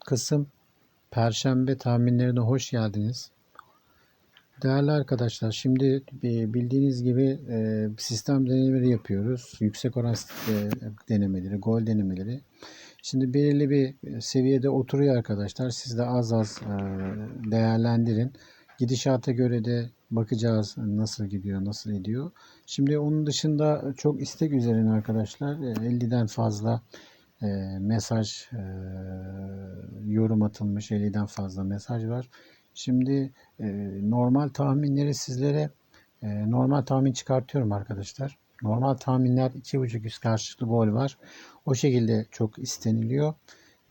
Kasım Perşembe tahminlerine hoş geldiniz. Değerli arkadaşlar, şimdi e, bildiğiniz gibi e, sistem denemeleri yapıyoruz. Yüksek oran e, denemeleri, gol denemeleri. Şimdi belirli bir seviyede oturuyor arkadaşlar. Siz de az az değerlendirin. Gidişata göre de bakacağız nasıl gidiyor, nasıl ediyor. Şimdi onun dışında çok istek üzerine arkadaşlar 50'den fazla e, mesaj e, yorum atılmış 50'den fazla mesaj var. Şimdi e, normal tahminleri sizlere e, normal tahmin çıkartıyorum arkadaşlar. Normal tahminler 2.5 üst karşılıklı gol var. O şekilde çok isteniliyor.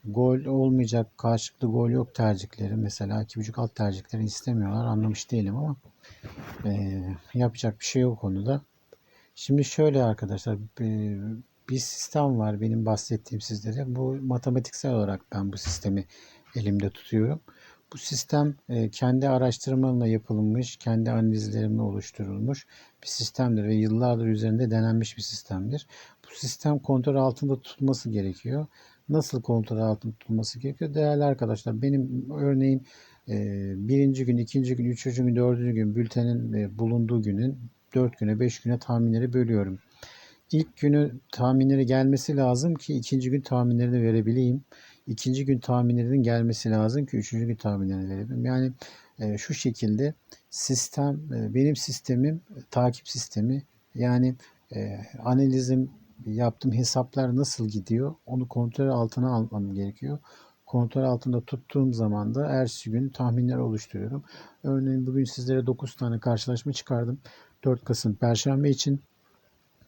Gol olmayacak, karşılıklı gol yok tercihleri. Mesela 2.5 alt tercihleri istemiyorlar. Anlamış değilim ama e, yapacak bir şey yok konuda. Şimdi şöyle arkadaşlar bir sistem var benim bahsettiğim sizlere. Bu matematiksel olarak ben bu sistemi elimde tutuyorum. Bu sistem e, kendi araştırmalarla yapılmış, kendi analizlerimle oluşturulmuş bir sistemdir ve yıllardır üzerinde denenmiş bir sistemdir. Bu sistem kontrol altında tutulması gerekiyor. Nasıl kontrol altında tutulması gerekiyor? Değerli arkadaşlar benim örneğin e, birinci gün, ikinci gün, üçüncü gün, dördüncü gün bültenin e, bulunduğu günün dört güne, beş güne tahminleri bölüyorum. İlk günü tahminleri gelmesi lazım ki ikinci gün tahminlerini verebileyim. İkinci gün tahminlerinin gelmesi lazım ki üçüncü gün tahminlerini verebileyim. Yani e, şu şekilde sistem, e, benim sistemim e, takip sistemi. Yani e, analizim, yaptığım hesaplar nasıl gidiyor onu kontrol altına almam gerekiyor. Kontrol altında tuttuğum zaman da ertesi gün tahminler oluşturuyorum. Örneğin bugün sizlere 9 tane karşılaşma çıkardım. 4 Kasım Perşembe için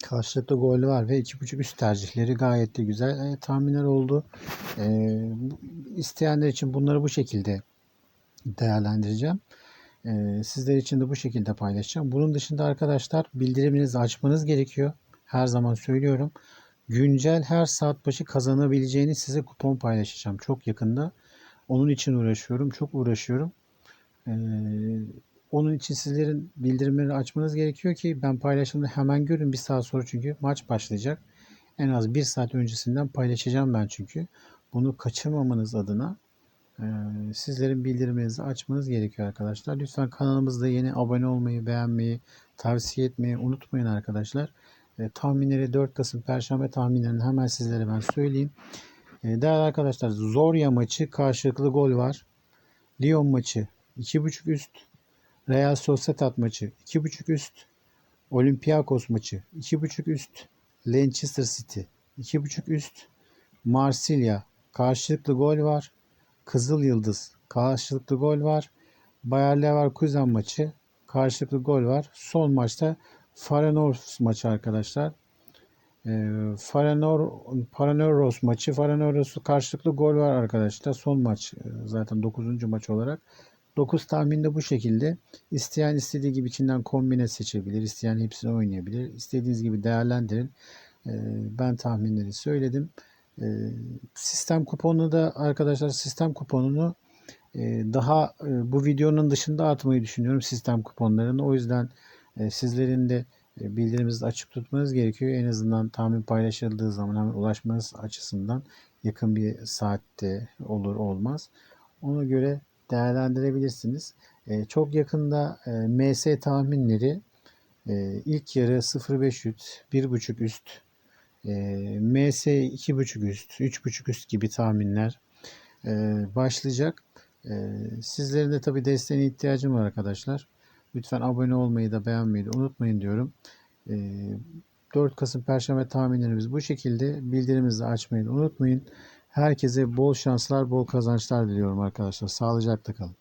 karşılıklı gol var ve 2.5 üst tercihleri gayet de güzel e, tahminler oldu. E, isteyenler için bunları bu şekilde değerlendireceğim. E, sizler için de bu şekilde paylaşacağım. Bunun dışında arkadaşlar bildiriminizi açmanız gerekiyor. Her zaman söylüyorum. Güncel her saat başı kazanabileceğiniz size kupon paylaşacağım çok yakında. Onun için uğraşıyorum. Çok uğraşıyorum. Ee, onun için sizlerin bildirimleri açmanız gerekiyor ki ben paylaşımda hemen görün bir saat sonra çünkü maç başlayacak. En az bir saat öncesinden paylaşacağım ben çünkü. Bunu kaçırmamanız adına e, sizlerin bildirimlerinizi açmanız gerekiyor arkadaşlar. Lütfen kanalımızda yeni abone olmayı, beğenmeyi, tavsiye etmeyi unutmayın arkadaşlar. E, tahminleri 4 Kasım Perşembe tahminlerini hemen sizlere ben söyleyeyim. E, değerli arkadaşlar Zorya maçı karşılıklı gol var. Lyon maçı 2.5 üst. Real Sociedad maçı 2.5 üst. Olympiakos maçı 2.5 üst. Manchester City 2.5 üst. Marsilya karşılıklı gol var. Kızıl Yıldız karşılıklı gol var. Bayer Leverkusen maçı karşılıklı gol var. Son maçta Faranos maçı arkadaşlar. E, Faranor, Faranoros maçı. Faranoros'u karşılıklı gol var arkadaşlar. Son maç e, zaten 9. maç olarak. 9 tahminde bu şekilde. İsteyen istediği gibi içinden kombine seçebilir. İsteyen hepsini oynayabilir. İstediğiniz gibi değerlendirin. E, ben tahminleri söyledim. E, sistem kuponu da arkadaşlar sistem kuponunu e, daha e, bu videonun dışında atmayı düşünüyorum sistem kuponlarını. O yüzden e, sizlerin de bildirimizi açık tutmanız gerekiyor. En azından tahmin paylaşıldığı zaman hemen ulaşmanız açısından yakın bir saatte olur olmaz. Ona göre değerlendirebilirsiniz. E, çok yakında MS tahminleri ilk yarı 0.5 üst, 1.5 üst, MS 2.5 üst, 3.5 üst gibi tahminler başlayacak. Sizlerin de tabi desteğine ihtiyacım var arkadaşlar. Lütfen abone olmayı da beğenmeyi de unutmayın diyorum. 4 Kasım Perşembe tahminlerimiz bu şekilde. Bildirimizi açmayı unutmayın. Herkese bol şanslar, bol kazançlar diliyorum arkadaşlar. Sağlıcakla kalın.